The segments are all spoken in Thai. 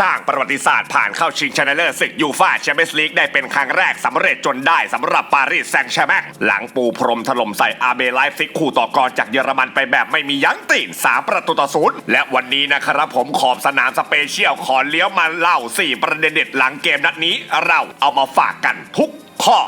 สร้างประวัติศาสตร์ผ่านเข้าชิงชนะเลิศศึกยูฟ่าแชมเปี้ยนส์ลีกได้เป็นครั้งแรกสำเร็จจนได้สำหรับปารีสแซงต์แชร์แมงหลังปูพรมถล่มใส่อาเบไลฟ์ซิกคู่ต่อกรจากเยอรมันไปแบบไม่มียั้งตีนสามประตูต่อศูนย์และวันนี้นะครับผมขอบสนามสเปเชียลขอเลี้ยวมาเล่า 4 ประเด็นเด็ดหลังเกมนัดนี้ เราเอามาฝากกันทุกข้อ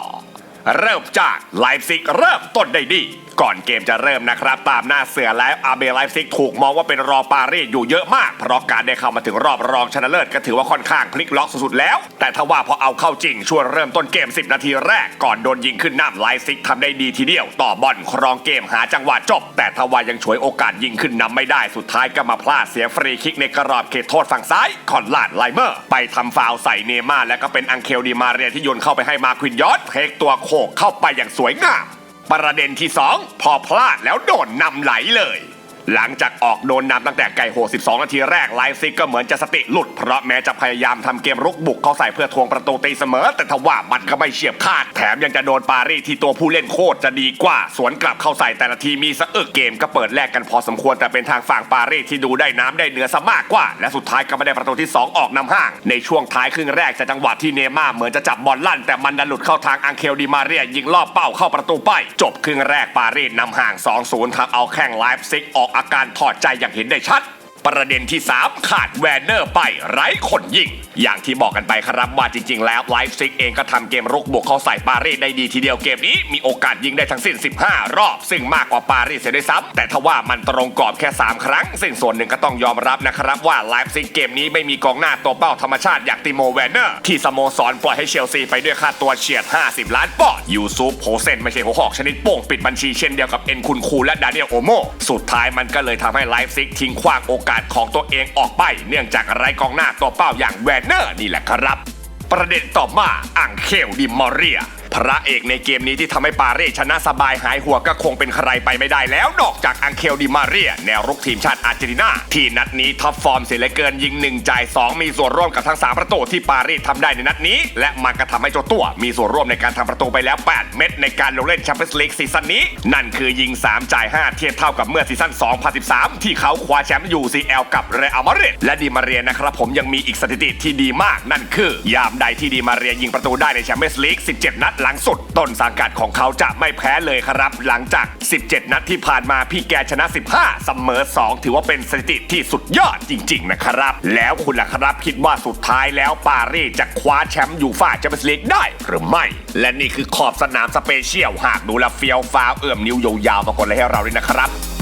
เริ่มจากไลฟ์ซิกเริ่มต้นได้ดี ก่อนเกมจะเริ่มนะครับ ตามหน้าเสือแล้วอาเบไลฟ์ซิกถูกมองว่าเป็นรองปารีสอยู่เยอะมาก เพราะการได้เข้ามาถึงรอบรองชนะเลิศก็ถือว่าค่อนข้างพลิกล็อกสุดๆแล้ว แต่ถ้าว่าพอเอาเข้าจริงช่วงเริ่มต้นเกม 10 นาทีแรกก่อนโดนยิงขึ้นนำไลฟ์ซิกทำได้ดีทีเดียว ต่อบอลครองเกมหาจังหวะจบ แต่ทว่ายังฉวยโอกาสยิงขึ้นนำไม่ได้สุดท้ายก็มาพลาดเสียฟรีคิกในกรอบเขตโทษฝั่งซ้ายคอนลาดไลเมอร์ ไปทำฟาวใส่เนย์ม่าร์และก็เป็นอังเคลดีมาเรียที่โยนเข้าไปให้มาควินยอสเทคตัวโขกเข้าไปอย่างสวยงาม ประเด็นที่สองพอพลาดแล้วโดนนำไหลเลย หลังจากออกโดนนำตั้งแต่ไก่โห12 นาทีแรกไลฟ์ซิกก็เหมือนจะสติหลุด เพราะแม้จะพยายามทำเกมรุกบุกเข้าใส่เพื่อทวงประตูตีเสมอ แต่ทว่ามันก็ไม่เฉียบขาด แถมยังจะโดนปารีสที่ตัวผู้เล่นโคตรจะดีกว่า สวนกลับเข้าใส่แต่ละทีมีสะอึกเกมก็เปิดแลกกันพอสมควรแต่เป็นทางฝั่งปารีสที่ดูได้น้ำได้เนื้อซะมากกว่า และสุดท้ายก็ไม่ได้ประตูที่ 2 ออกนำห่าง ในช่วงท้ายครึ่งแรกจากจังหวะที่เนม่าเหมือนจะจับบอลลั่น แต่มันดันหลุดเข้าทางอังเคลดีมาเรียยิงลอบเป้าเข้าประตูไป จบครึ่งแรกปารีสนำห่าง 2-0ทำเอาแข่งไลฟ์ซิกออกอาการถอดใจอย่างเห็นได้ชัด ประเด็นที่ 3 ขาดแวนเนอร์ไปไร้คนยิง อย่างที่บอกกันไปครับว่าจริง ๆ แล้วไลฟ์ซิกเองก็ทำเกมรุกบุกเข้าใส่ปารีสได้ดีทีเดียวเกมนี้มีโอกาสยิงได้ทั้งสิ้น 15 รอบ ซึ่งมากกว่าปารีสเสียด้วยซ้ำแต่ทว่ามันตรงกรอบแค่ 3 ครั้ง ซึ่งส่วนหนึ่งก็ต้องยอมรับนะครับว่าไลฟ์ซิกเกมนี้ไม่มีกองหน้าตัวเป้าธรรมชาติอย่างติโมแวนเนอร์ที่สโมสรปล่อยให้เชลซีไปด้วยค่าตัวเฉียด 50 ล้านปอนด์ยูซูปโพเซนไม่ใช่หัวหอกชนิดโป่งปิดบัญชีเช่นเดียวกับเอ็นคุนคูและดานิเอลโอโมสุดท้ายมันก็เลยทำให้ไลฟ์ซิกทิ้งขว้างโอกาสของตัวเองออกไป เนื่องจากไร้กองหน้าตัวเป้าอย่างแวนเนอร์นี่แหละครับ ประเด็นต่อมาอังเคลดิมอเรีย พระเอกในเกมนี้ที่ทำให้ปาเร่ชนะสบายหายหัวก็คงเป็นใครไปไม่ได้แล้วนอกจากอังเคลดิมาเรีย แนวรุกทีมชาติอาร์เจนตินา ที่นัดนี้ท็อปฟอร์มเสียเหลือเกินยิง 1 จ่าย 2 มีส่วนร่วมกับทั้ง 3 ประตูที่ปารีสทำได้ในนัดนี้ และมันก็ทำให้เจ้าตัวมีส่วนร่วมในการทำประตูไปแล้ว 8 เม็ดในการลงเล่นแชมเปี้ยนส์ลีกซีซั่นนี้ นั่นคือยิง 3 จ่าย 5 เทียบเท่ากับเมื่อซีซั่น 2013 ที่เขาคว้าแชมป์ UCL กับเรอัลมาดริดและดิมาเรียนะครับผมยังมีอีกสถิติที่ดีมากนั่นคือ ยามใดที่ดิมาเรียยิงประตูได้ในแชมเปี้ยนส์ลีก 17 นัดหลังสุดต้นสังกัดของเขาจะไม่แพ้เลยครับ หลังจาก 17 นัดที่ผ่านมาพี่แกชนะ 15 เสมอ 2 ถือว่าเป็นสถิติที่สุดยอดจริง ๆ นะครับ แล้วคุณล่ะครับคิดว่าสุดท้ายแล้วปารีสจะคว้าแชมป์ยูฟ่าแชมเปี้ยนส์ลีกได้หรือไม่ และนี่คือขอบสนามสเปเชียลหากดูแลเฟียวฟ้าวเอื่อมนิ้วยาวๆมากดเลยให้เราด้วยนะครับ